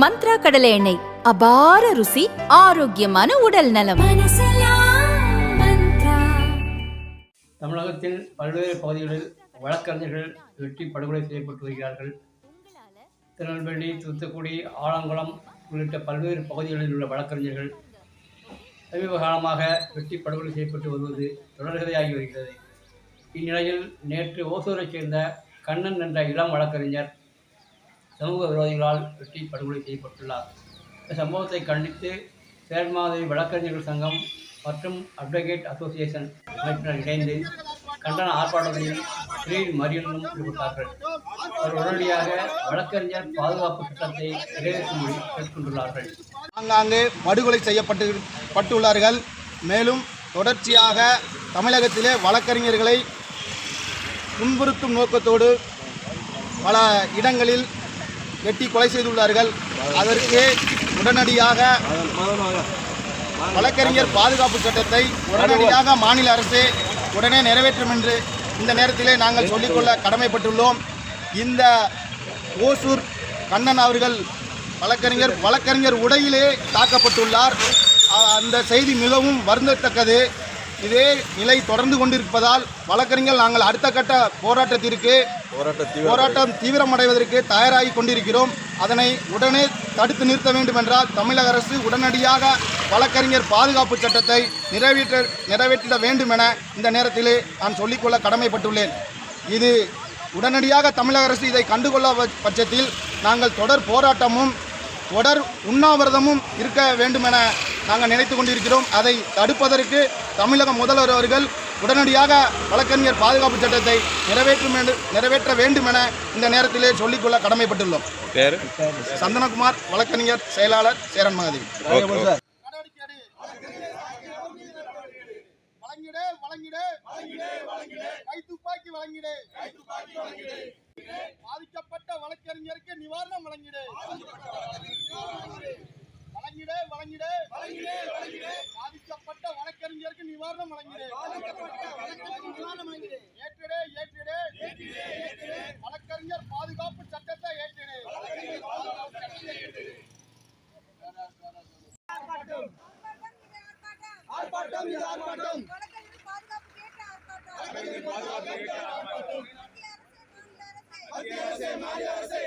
மந்த்ரா கடலை எண்ணெய். அபார ருசி ஆரோக்கியமான உடல் நலம். தமிழகத்தில் பல்வேறு பகுதிகளில் வழக்கறிஞர்கள் வெட்டி படுகொலை செய்யப்பட்டு வருகிறார்கள். திருநெல்வேலி தூத்துக்குடி ஆலங்குளம் உள்ளிட்ட பல்வேறு பகுதிகளில் உள்ள வழக்கறிஞர்கள் சமீப காலமாக வெட்டி படுகொலை செய்யப்பட்டு வருவது தொடர்கதையாகி வருகிறது. இந்நிலையில் நேற்று ஓசூரைச் சேர்ந்த கண்ணன் என்ற இளம் வழக்கறிஞர் சமூக விரோதிகளால் வெட்டி படுகொலை செய்யப்பட்டுள்ளார். இந்த சம்பவத்தை கண்டித்து சேர்மாதவி வழக்கறிஞர்கள் சங்கம் மற்றும் அட்வொகேட் அசோசியேஷன் அமைப்பினர் இணைந்து கண்டன ஆர்ப்பாட்டத்தில் ஸ்ரீ மறியலும் ஈடுபட்டார்கள். அவர் உடனடியாக வழக்கறிஞர் பாதுகாப்பு சட்டத்தை நிறைவேற்றும்படி கேட்டுக்கொண்டுள்ளார்கள் ஆங்காங்கே படுகொலை செய்யப்பட்டு பட்டுள்ளார்கள். மேலும் தொடர்ச்சியாக தமிழகத்திலே வழக்கறிஞர்களை துன்புறுத்தும் நோக்கத்தோடு பல இடங்களில் வெட்டி கொலை செய்துள்ளார்கள். அதற்கு உடனடியாக வழக்கறிஞர் பாதுகாப்பு சட்டத்தை உடனடியாக மாநில அரசு உடனே நிறைவேற்றும் என்று இந்த நேரத்திலே நாங்கள் சொல்லிக்கொள்ள கடமைப்பட்டுள்ளோம். இந்த ஓசூர் கண்ணன் அவர்கள் வழக்கறிஞர் வழக்கறிஞர் உடையிலே தாக்கப்பட்டுள்ளார். அந்த செய்தி மிகவும் வருந்தத்தக்கது. இதே நிலை தொடர்ந்து கொண்டிருப்பதால் வழக்கறிஞர் நாங்கள் அடுத்த கட்ட போராட்டத்திற்கு போராட்டம் தீவிரமடைவதற்கு தயாராகி கொண்டிருக்கிறோம். அதனை உடனே தடுத்து நிறுத்த வேண்டும் என்றால் தமிழக அரசு உடனடியாக வழக்கறிஞர் பாதுகாப்பு சட்டத்தை நிறைவேற்ற நிறைவேற்றிட வேண்டும் என இந்த நேரத்திலே நான் சொல்லிக்கொள்ள கடமைப்பட்டுள்ளேன். இது உடனடியாக தமிழக அரசு இதை கண்டுகொள்ள பட்சத்தில் நாங்கள் தொடர் போராட்டமும் தொடர் உண்ணாவிரதமும் இருக்க வேண்டும் என நாங்கள் நினைத்து கொண்டிருக்கிறோம். அதை தடுப்பதற்கு தமிழக முதல்வர் அவர்கள் உடனடியாக வழக்கறிஞர் பாதுகாப்பு சட்டத்தை நிறைவேற்றும் நிறைவேற்ற வேண்டும் என இந்த நேரத்திலே சொல்லிக்கொள்ள கடமைப்பட்டுள்ளோம். பேர்? சந்தனகுமார் வழக்கறிஞர் செயலாளர் சேரன் மகாதேவி வழங்கிடே. வழங்கிடே கை துப்பாக்கி வழங்கிடே. பாதிக்கப்பட்ட வழக்கறிஞருக்கு நிவாரணம் வழங்கிடே. வழங்கிடே வழங்கிடே பாதிக்கப்பட்ட வழக்கறிஞருக்கு நிவாரணம் வழங்கிடே ஏற்றிடே ஏற்றிடே. வழக்கறிஞர் பாதுகாப்பு சட்டத்தை ஏற்றிடே. ஆர்ப்பாட்டம். இது ஆர்ப்பாட்டம். மத்திய அரசே மாநில அரசே.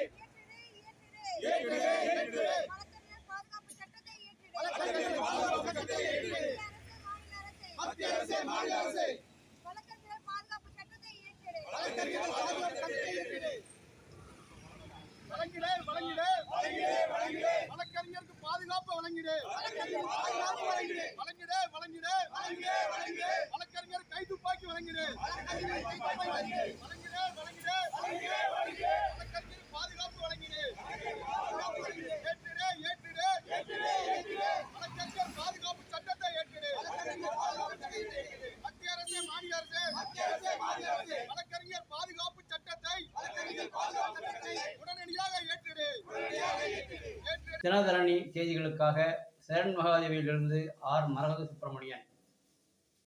மத்திய அரசே மாநில அரசே வழங்கிடே வழங்கிடே வழக்கறிஞருக்கு பாதுகாப்பு வழங்கிடே. வழங்கிடே வழங்கிடே வழங்கிடே. வழக்கறிஞர் கை துப்பாக்கி வழங்கிடே வழங்கிடே வழங்கிடே வழக்கறிஞர் பாதுகாப்பு வழங்கிடே ஏற்றிடே ஏற்றிடே வழக்கறிஞர் பாதுகாப்பு சட்டத்தை ஏற்றிடே மத்திய அரசே மாநில அரசே வழக்கறிஞர் பாதுகாப்பு சட்டத்தை உடனடியாக ஏற்றிடு ஏற்றிடு தினதரணி செய்திகளுக்காக சரண் மகாதேவியிலிருந்து ஆர் மரகத சுப்பிரமணியன்.